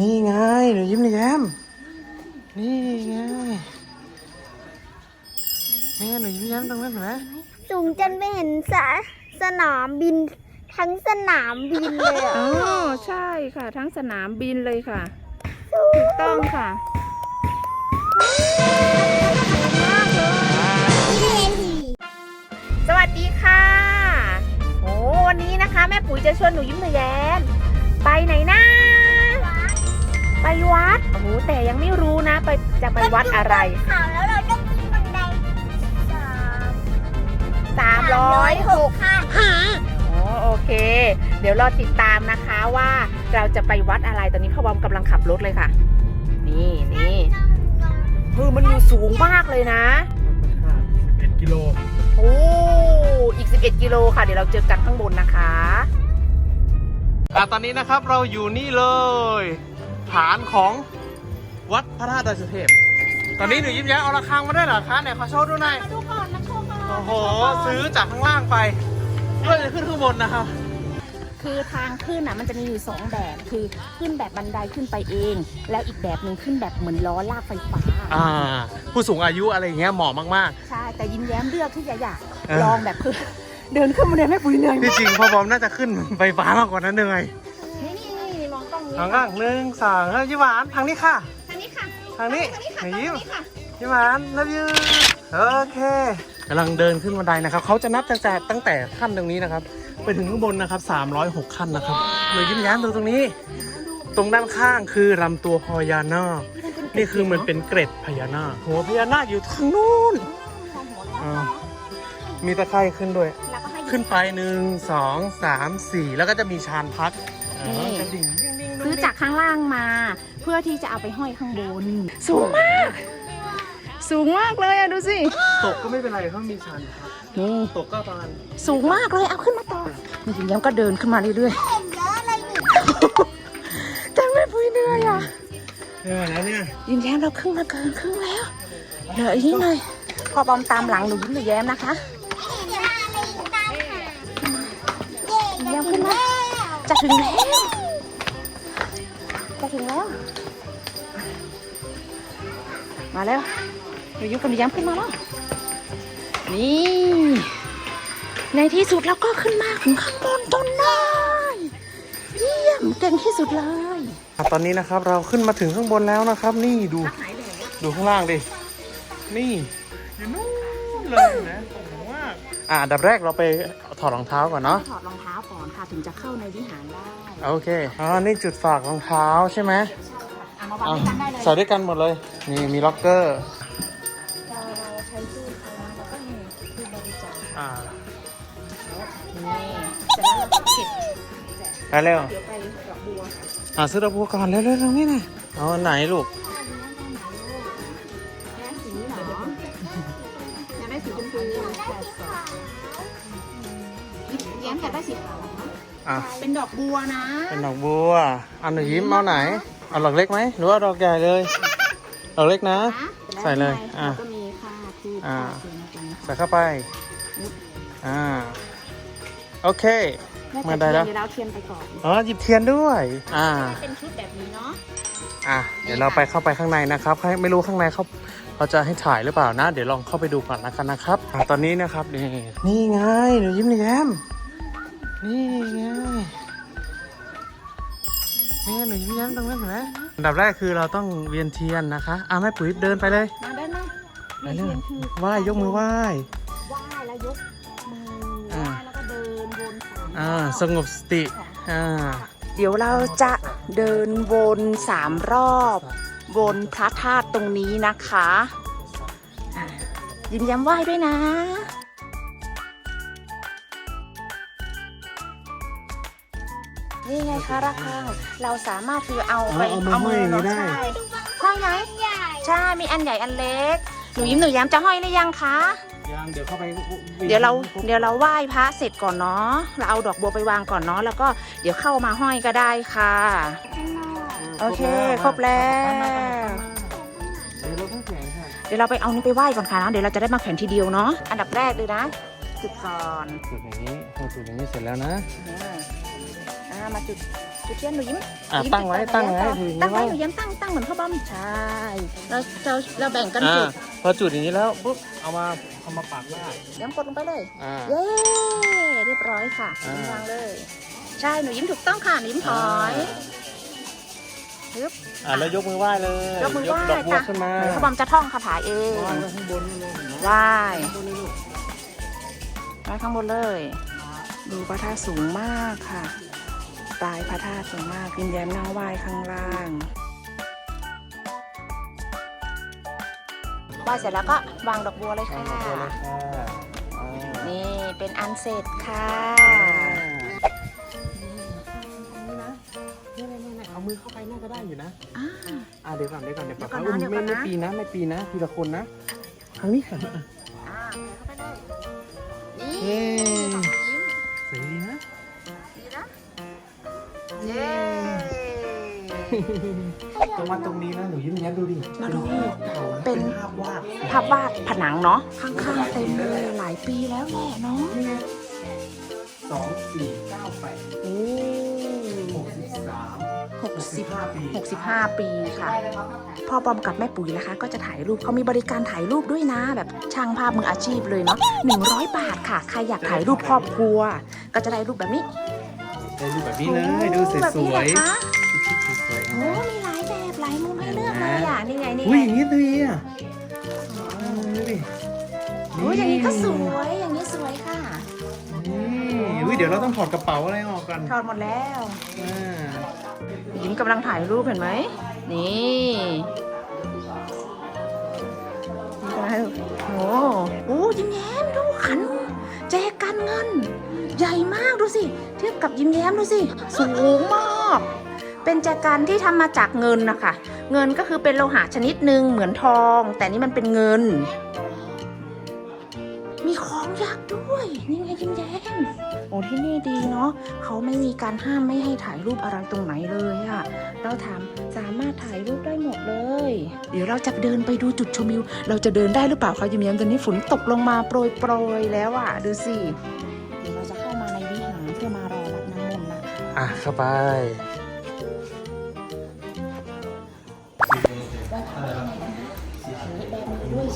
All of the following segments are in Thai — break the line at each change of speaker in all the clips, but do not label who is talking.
นี่ไงหนูยิ้มหนูแย้มนี่ไงนี่ไงหนูยิ้มแย้มตรงนั้นเห็นไหม
สูงจนไม่เห็นสาสนามบินทั้งสนามบินเลยอะ
อ๋อใช่ค่ะ ทั้งสนามบินเลยค่ะ ถูกต้องค่ะสวัสดีค่ะ โอ้วันนี้นะคะ แม่ปุ๋ยจะชวนหนูยิ้มหนูแย้มไปไหนนะ ไปวัด โอ้โห แต่ยังไม่รู้นะ ไปจะไปวัดอะไร
ข่าวแล้วเราต้องขึ้นบันไดสาม
306
ขั้น
โอ้โอเค เดี๋ยวรอติดตามนะคะว่าเราจะไปวัดอะไร ตอนนี้พ่อบอมกำลังขับรถเลยค่ะ นี่นี่คือมันอยู่สูงมากเลยนะ
11กิโล
โอ้อีก 11 กิโลค่ะ เดี๋ยวเราเจอกันข้างบนนะคะ
อะตอนนี้นะครับเราอยู่นี่เลย ฐานของวัดพระธาตุดอยสุเทพ ตอนนี้หนูยิ้มแย้มเอาระฆังมาด้วยเหรอคะไหนขอโชว์ดูหน่อย
มาดูก่อนมาโชว์ก่อน
โอ้โห ซื้อจากข้างล่างไปเพื่อจะขึ้นข้างบนนะครับ
คือทางขึ้นอะมันจะมีอยู่สองแบบคือขึ้นแบบบันไดขึ้นไปเอง แล้วอีกแบบหนึ่งขึ้นแบบเหมือนล้อลากไฟฟ้า
อ่า ผู้สูงอายุอะไรอย่างเงี้ยเหมาะมาก
ใช่ แต่ยิ้มแย้มเลือกที่จะอยาก
เออ
ลองแบบคือ เดินขึ้นมาเดินไม่ปุ๋ยเหนื่อย
ๆ ที่จริงพ่อบอมน่าจะขึ้นไฟฟ้ามากกว่านั้นเหนื่อย ทางข้างหนึ่งสองแล้วยิ้มหวานทางนี้ค่ะ
ทางนี้ค่ะ
ทางนี้หนูยิ้ม
ค่ะ
ยิ้มหวานนับยืนโอเคกำลังเดินขึ้นบันไดนะครับเขาจะนับตั้งแต่ตั้งแต่ขั้นตรงนี้นะครับ ไปถึงข้างบนนะครับ 306 ขั้นนะครับหนูยิ้มแย้มดูตรงนี้ ตรงด้านข้างคือลำตัวพญานาคนี่คือเหมือนเป็นเกร็ดพญานาคหัวพญานาคอยู่ทางนู้นอ่ามีตะไคร่ขึ้นด้วย
แล้วก็ให้
ขึ้นไปหนึ่งสองสามสี่แล้วก็จะมีชานพัก
นี่
อ่ากระดิ่งดิ้งดิ้ง
ซื้อจากข้างล่างมา เพื่อที่จะเอาไปห้อยข้างบน สูงมาก สูงมากเลยอะดูสิ
ตกก็ไม่เป็นไรเขามีชานพัก
นี่
ตกก็ประมาณ
สูงมากเลยเอาขึ้นมาต่อนี่ยิ้มแย้มก็เดินขึ้นมาเรื่อย
เห็นเยอะอะไรอยู่
ๆแต่ไม่ปุ้ยเหนื่อยอะ
เออแล้วเนี่ย
ยิ้มแย้มเราครึ่งมาเกินครึ่งแล้วเหลืออีกนิดหน่อยพอบอมตามหลังหนูยิ้มหนูแย้มนะคะ
เห็นอะไรอยู่ตามหาเย่
เดี๋ยวขึ้นมาจะถึงแล้วจะ ถึงแล้ว มาแล้วหนูยิ้มกับหนูแย้มขึ้นมาแล้ว นี่ ในที่สุดเราก็ขึ้นมาถึงข้างบนจนได้เยี่ยมเก่งที่สุดเลย
อะตอนนี้นะครับเราขึ้นมาถึงข้างบนแล้วนะครับ นี่ดู
ไหนเลย
ดูข้างล่างดิ นี่อยู่นู่นเลยนะ ผมว่าอะอันดับแรกเราไปถอดรองเท้าก่อนเนาะ
ถอดรองเท้าก่อนค่ะถึงจะเข้าในวิหารได้
โอเค อ๋อ นี่จุดฝากรองเท้าใช่ไหม
เอามาวาง
อะ
ด้วยกันได้เลย
ใส่ด้วยกันหมดเลย นี่มีล็อกเกอร์
เราใช้ตู้เขาแล้วก็มีตู้บริจาค
อ่า
นี่เสร็จแล้วเราก็เก็บ
ไปเร็ว
เดี๋ยวไปดอกบัว
อะซื้อดอกบัวก่อนเร็วๆตรงนี้นะเอาอันไหนลู
ก ได้สีขาว
อะ
เป็นดอกบัวนะ
เป็นดอกบัวอันหนูยิ้มเอาไหนเอาดอกเล็กไหมหรือว่าดอกใหญ่เลยดอกเล็กนะ ใส่เลยอะ
ก็มีค่ะคือ
อ่า
สีนะตรงนี้
ใส่เข้าไปอ่าโอเค
แม่
มาได้แล้ว
เดี๋ยวเราเทียนไปก่อน
อ๋อหยิบเทียนด้วย อ่า
เป็นชุดแบบนี้เนาะ
อะเดี๋ยวเราไปเข้าไปข้างในนะครับให้ไม่รู้ข้างในเขาเขาจะให้ถ่ายหรือเปล่านะ เดี๋ยวลองเข้าไปดูก่อนละกันนะครับอะตอนนี้นะครับนี่นี่ไงหนูยิ้มหนูแย้ม นี่ไงนี่หนูยิ้มแย้มตรงนั้นเห็นไหมอันดับแรกคือเราต้องเวียนเทียนนะคะอะแม่ปุ๋ยเดินไปเลย
มาได้ไหม
ไปเลย
เทียนคือ
ไหว้ยกมือไหว้
ไหว้แล้วยกมือไห
อ่า
ว้แล้วก็เดินวนสาม
อ่าสงบสติอ่า
เดี๋ยวเราจะเดินวนสามรอบ วนพระธาตุตรงนี้นะคะอะยิ้มย้ำไหว้ด้วยนะ นี่ไงคะระฆังเราสามารถคือเอาไป
เอาเอามาห้อยอย่างนี้ได้
ใช่ห้อยไหนใช่มีอันใหญ่อันเล็ก หนูยิ้มหนูย้ำจะห้อยหรือยังคะ
ยังเดี๋ยวเข้าไป
เดี๋ยวเราเดี๋ยวเราไหว้พระเสร็จก่อนเนาะเราเอาดอกบัวไปวางก่อนเนาะแล้วก็เดี๋ยวเข้ามาห้อยก็ได้ค่ะ โอเคครบแล้ว
เดี๋ยวเราต้องแข่งค่ะ
เดี๋ยวเราไปเอานี้ไปไหว้ก่อนค่ะนะเดี๋ยวเราจะได้มาแขวนทีเดียวเนาะอันดับแรกเลยนะจุดก่อน
จุดอย่างนี้พอจุดอย่างนี้เสร็จแล้วนะ
อ่าอ่า มาจุดจุดเทียนหนูยิ้ม
อะ
ยิ้ม
ตั้งไว้
ติด
ตั้งไว้
ต่อ
ถืออย่าง
ตั้ง
นี้
ไว้
ไว้
หนูยิ้มตั้งตั้งเหมือนข้าวบอมใช่เราเราเราแบ่งกัน
อ่า
จุด
พอจุดอย่างนี้แล้วปุ๊บเอามาเอามาปักได้
ย้ำกดลงไปเลย
อ่า
เย้เรียบร้อยค่ะ
อ่า
ยิ้มวางเลย ใช่หนูยิ้มถูกต้องค่ะหนูยิ้มถอยปึ๊บ
อ่าแล้วยกมือไหว้เลย
ยกมือไหว้
ดอกบัว
ค่ะ
ขึ้นมา
เหมือนข้าวบอมจะท่องคาถาเอง
วางไว้ข้างบนนี่เลยเห็นไหม
ไหว้
ข้างบนเลยลูก
ไหว้ข้างบนเลย ดูพระธาตุสูงมากค่ะ ปลายพระธาตุสูงมากยิ้มแย้มนั่งไหว้ข้างล่างไหว้เสร็จแล้วก็วางดอกบัวเลยค่ะ
วางดอกบัวเลยค่ะอ่า
นี่เป็นอันเสร็จค่ะ
เนี่ยเนี่ยเนี่ยเอามือเข้าไปน่าจะได้อยู่นะ
อ่า
อ่าเดี๋ยวก่อนเดี๋ยวก่อนเดี๋ยว
เดี๋ยวก่
ก่
อ
อนน
นะเดี๋ยวก่
ไม่
อนนะ
ไม่ปีนะไม่ปีนะทีละคนนะครั้งนี้ค่ะ
อ่าเข้าไปเลยนี่
ตรงมาตรงนี้นะหนูยิ้มแย้มดูดิ
มาดู
เก่าะ
เป็น
ภาพวาด
ภาพวาดผนังเนาะข้างๆเต็มเลยหลายปีแล้วแหละเนาะ
สองสี่เก้าแปด
โอ้
หกสิบสาม
หกสิบ
ห้าปี
หกสิบห้าปีค่ะ พ่อบอมกับแม่ปุ๋ยนะคะ ก็จะถ่ายรูปเขามีบริการถ่ายรูปด้วยนะ แบบช่างภาพมืออาชีพเลยเนาะหนึ่งร้อยบาทค่ะ ใครอยากถ่ายรูปครอบครัว ก็จะได้รูปแบบนี้
ได้รูปแบบนี้เลยดูส
แบบ
ว
นี้เหรอยคะ อะนี่ไงนี่
อุ้ย
ไง
อย่างนี้ดีอะเอาดูดิ
โอ้ยอย่างนี้ก็สวย อย่างนี้สวยค่ะ
นี่อุ้ยเดี๋ยวเราต้องถอดกระเป๋าอะไรออกกัน
ถอดหมดแล้ว
อ่า
ยิ้มกำลังถ่ายรูปเห็นไหม นี่นี่กำลังให้ดูโอ้โหยิ้มแย้มดูขันแจกันเงิน ใหญ่มากดูสิ เทียบกับยิ้มแย้มดูสิ สูงมาก เป็นแจกันที่ทำมาจากเงินนะคะเงินก็คือเป็นโลหะชนิดหนึ่งเหมือนทอง แต่นี่มันเป็นเงิน มีของยากด้วย นี่ไงยิ้มแย้มโอ้ที่นี่ดีเนาะเขาไม่มีการห้ามไม่ให้ถ่ายรูปอะไรตรงไหนเลยอะเราถามสามารถถ่ายรูปได้หมดเลย เดี๋ยวเราจะเดินไปดูจุดชมวิว เราจะเดินได้หรือเปล่าคะยิ้มแย้มตอนนี้ฝนตกลงมาโปรยโปรยแล้วอะดูสิเดี๋ยวเราจะเข้ามาในวิหารเพื่อมารอรับน้ำมนต์นะคะ
อะเข้าไป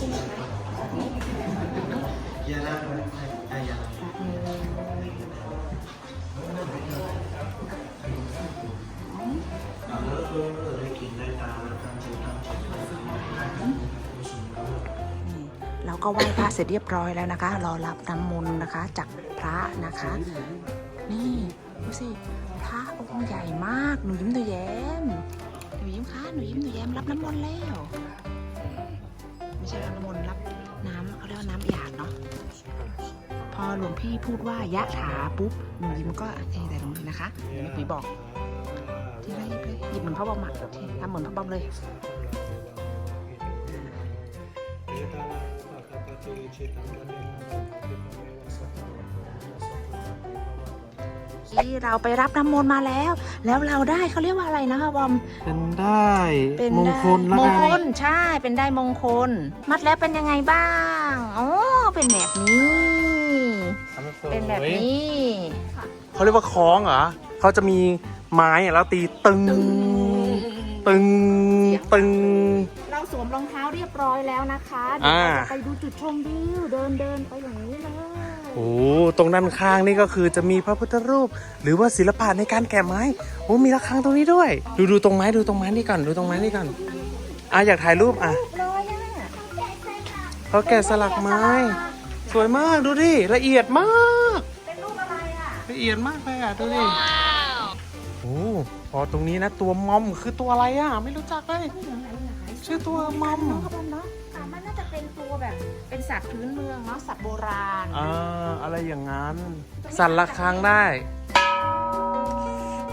ใช่ไหมคะเราก็ไหว้พระเสร็จเรียบร้อยแล้วนะคะ รอรับน้ำมนต์นะคะ จากพระนะคะ นี่ดูสิพระองค์ใหญ่มาก หนูยิ้มหนูแย้ม หนูยิ้มคะหนูยิ้มหนูแย้มรับน้ำมนต์แล้ว ไม่ใช่รับน้ำมนต์รับน้ำเขาเรียกว่าน้ำหยาดเนาะพอหลวงพี่พูดว่ายะถาปุ๊บหนูยิ้มก็เทแต่ลงเลยนะคะเดี๋ยวแม่ปุ๋ยบอกที่ไรหยิบเลยหยิบเหมือนพ่อบอมอะททำเหมือนพ่อบอมเลย ที่เราไปรับน้ำมนต์มาแล้ว แล้วเราได้เขาเรียกว่าอะไรนะคะบอม
เป็นได้
เป็น
มง
ได้
คลแล้ว
มง
กั
คนลใช่ เป็นได้มงคล มัดแล้วเป็นยังไงบ้างอ๋อเป็นแบบนี้ เป็นแบบนี้
เขาเรียกว่าคล้องเหรอเขาจะมีไม้อะแล้วตีตึง ตึง ตึง
เราสวมรองเท้าเรียบร้อยแล้วนะคะเดี๋ยว
อ่า
เราจะไปดูจุดชมวิวเดินเดินไปอย่างนี้เลย
โอ้ตรงด้านข้างนี่ก็คือจะมีพระพุทธรูป หรือว่าศิลปะในการแกะไม้โอ้มีระฆังตรงนี้ด้วย ดูดูตรงไม้ดูตรงไม้นี่ก่อนดูตรงไม้นี่ก่อนอะอยากถ่ายรูปอะ
เขา
แกะสลักไม้ สวยมากดูดิละเอียดมาก
เป็นรูปอะไรอะ
ละเอียดมากเลยอะดูดิโอ้พอตรงนี้นะตัวมอมคือตัวอะไรอะ ไม่รู้จักเลยชื่อตัวมอม
เนาะ ครับผมเนาะอะมันน่าจะเป็นตัวแบบเป็นสัตว์พื้นเมืองเนาะสัตว์โบราณ
อ่าอะไรอย่างนั้น สั่นระฆังได้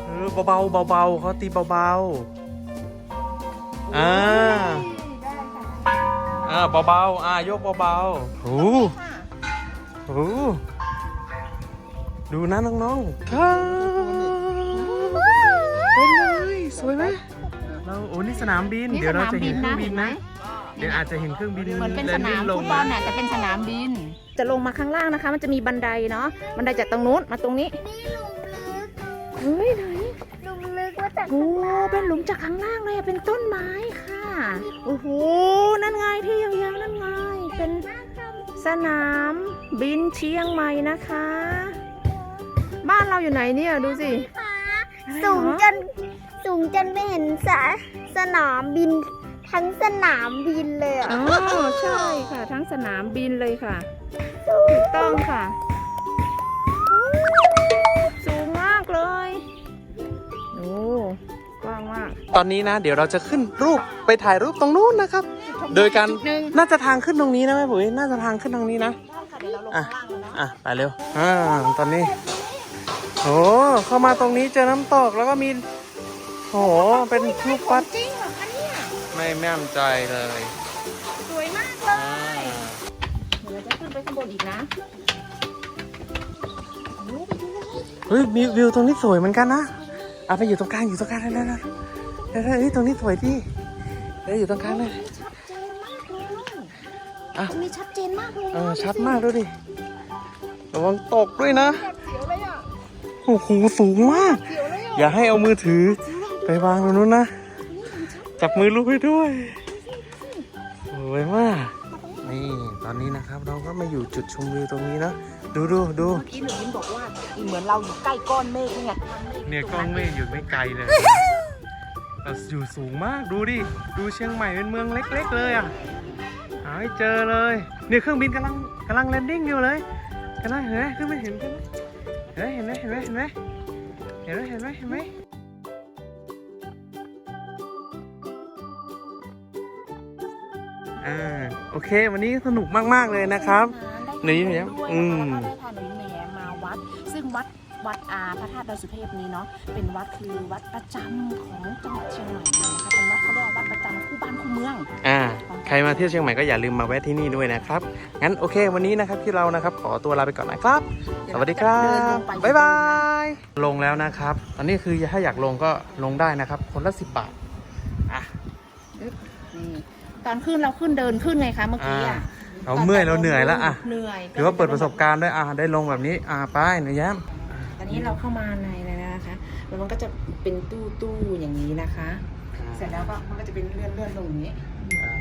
เออเบาๆเบาๆเขาตีเบาๆอ่า
ได้ค่ะ
อ่าเบาๆอ่ายกเบาๆโอ้
ค่ะ
โหดูนะน้องๆครับเป็นเลยสวยไหมเราโอ้นี่สนามบิน
นี่
เดี๋ยวเราจะเห็นเค
ส
รื่
นา
อง
มบิ
บิน
นนะ
นะ เดี๋ยวอาจจะเห็นเครื่องบิน
เหมือนเป็นส
แล
นาม
ดิ้งล
ฟุ
ง
ตบอลน่ะแต่เป็นสนามบิน จะลงมาข้างล่างนะคะ มันจะมีบันไดเนาะบันไดจากตรงนู้นมาตรงนี้
นี่ลุงลึก
เฮ้ยไหน
ลุงจาก
โอ้
ข้างล่าง
เป็นหลุมจากข้างล่างเลยอะเป็นต้นไม้ค่ะโอ้โหนั่นไงที่ยาวๆนั่นไงเป็นสนามบินเชียงใหม่นะคะ บ้านเราอยู่ไหนเนี่ยดูสิ
ฟ้า
อะไรเหรอ
สูงจนสูงจนไม่เห็นสาสนามบิน ทั้งสนามบินเลยอะ
อ๋อใช่ค่ะ ทั้งสนามบินเลยค่ะ ถูกต้องค่ะ สูงมากเลยโอ้กว้างมาก
ตอนนี้นะ เดี๋ยวเราจะขึ้นรูปไปถ่ายรูปตรงนู้นนะครับ โดยการน่าจะทางขึ้นตรงนี้นะแม่ปุ๋ยน่าจะทางขึ้นตรงนี้นะอะอะไปเร็วอ่าตอนนี้โอ้เข้ามาตรงนี้เจอน้ำตกแล้วก็มีโอ้โหเป็นรูปปั้น ไม่แม่นใจเลย
สวยมากเล
อ่าย
เดี๋ยวเราจะขึ้นไปข้างบนอีกนะโอ้ไปดูเลย
เฮ้ยมีวิวตรงนี้สวยเหมือนกันนะอะไปอยู่ตรงกลางอยู่ตรงกลางได้แล้วนะได้ได้เฮ้ยตรงนี้สวยดิได้อยู่ตรงกลางเลย
ชัดเจนมากเลย
อะ
ตรงนี้ชัดเจนมากเลย
เออชัดมากดูดิระวังตกด้วยนะ
เสียวเลยอะ
โอ้โหสูงมาก
เสียวเลยอะ
อย่าให้เอามือถือไปวางตรงนู้นนะ จับมือลูกให้ด้วยสวยมาก นี่ตอนนี้นะครับเราก็มาอยู่จุดชมวิวตรงนี้นะดูดูดู
เมื่อกี้หนูยิ้มบอกว่าเหมือนเราอยู่ใกล้ก้อนเมฆนี่ไง
เนี่ยกล้องเมฆอยู่ไม่ไกลเลยเราอยู่สูงมากดูดิดูเชียงใหม่เป็นเมืองเล็ก ๆ เลยอะหาไม่เจอเลยเนี่ยเครื่องบินกำลังกำลังแลนดิ้งอยู่เลยกำลังเห็นไหมขึ้นไปเห็นกันไหมเห็นไหมเห็นไหมเห็นไหมเห็นไหมเห็นไหมเห็นไหม อ่าโอเค วันนี้สนุกมากๆเลยนะครับ หนูยิ้มแย้มอื
อื
ม
มได้พาหนูยิ้มแย้มมาวัด ซึ่งวัดวัดอาพระธาตุดอยสุเทพนี้เนาะเป็นวัดคือวัดประจำของจังหวัดเชียงใหม่เลยนะคะเป็นวัดเขาเรียกว่าวัดประจำคู่บ้านคู่เมือง
อ่า ใครมาเที่ยวเชียงใหม่ก็อย่าลืมมาแวะที่นี่ด้วยนะครับ งั้นโอเค วันนี้นะครับที่เรานะครับ ขอตัวลาไปก่อนนะครับ สวัสดีครั
เดินล
บ
งไป
บ๊ายบาย ลงแล้วนะครับ ตอนนี้คือถ้าอยากลงก็ลงได้นะครับ คนละสิบบาท อะ
นี่ ตอนขึ้นเราขึ้นเดินขึ้นไงคะเมื่อกี้อะ
เราเมื่อยเราเหนื่อยแล้วอะ
เหนื่อย
ถือว่าเปิดประสบการณ์ด้วยอะได้ลงแบบนี้อะไปหนูแย้ม
ตอนนี้เราเข้ามาในเลยนะคะแล้วมันก็จะเป็นตู้ตู้อย่างนี้นะคะ เสร็จแล้วก็มันก็จะเป็นเลื่อนเลื่อนลงอย่างนี้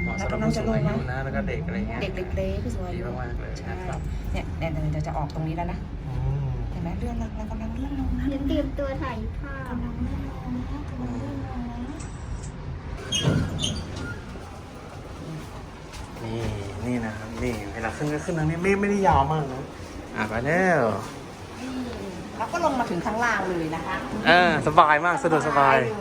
เหมาะสำหรับผู้สูงอายุนะแล้วก็เด็กอะไรเงี้ย
เด็กเล็กๆผู้สูงอา
ดี
ยุ
มากๆเลย
ใช่
นะครับ
เนี่ยเดี๋ยวเดี๋ยวจะออกตรงนี้แล้วนะ
อืม
เห็นไหมเลื่อนลงแล้วกำลังเลื่อนลงนะ
เดี๋ยวเตรียมตัวถ่ายภาพ
กำลังเลื่อนลงนะกำลังเลื่อนลงนะ
นี่นี่นะครับนี่เวลาขึ้นก็ขึ้นทางนี้ไม่ไม่ได้ยาวมากนะอะไปแล้ว
แล้วก็ลงมาถึงข้างล่างเลยนะคะ
เออสบายมากสะดวกสบาย
เลย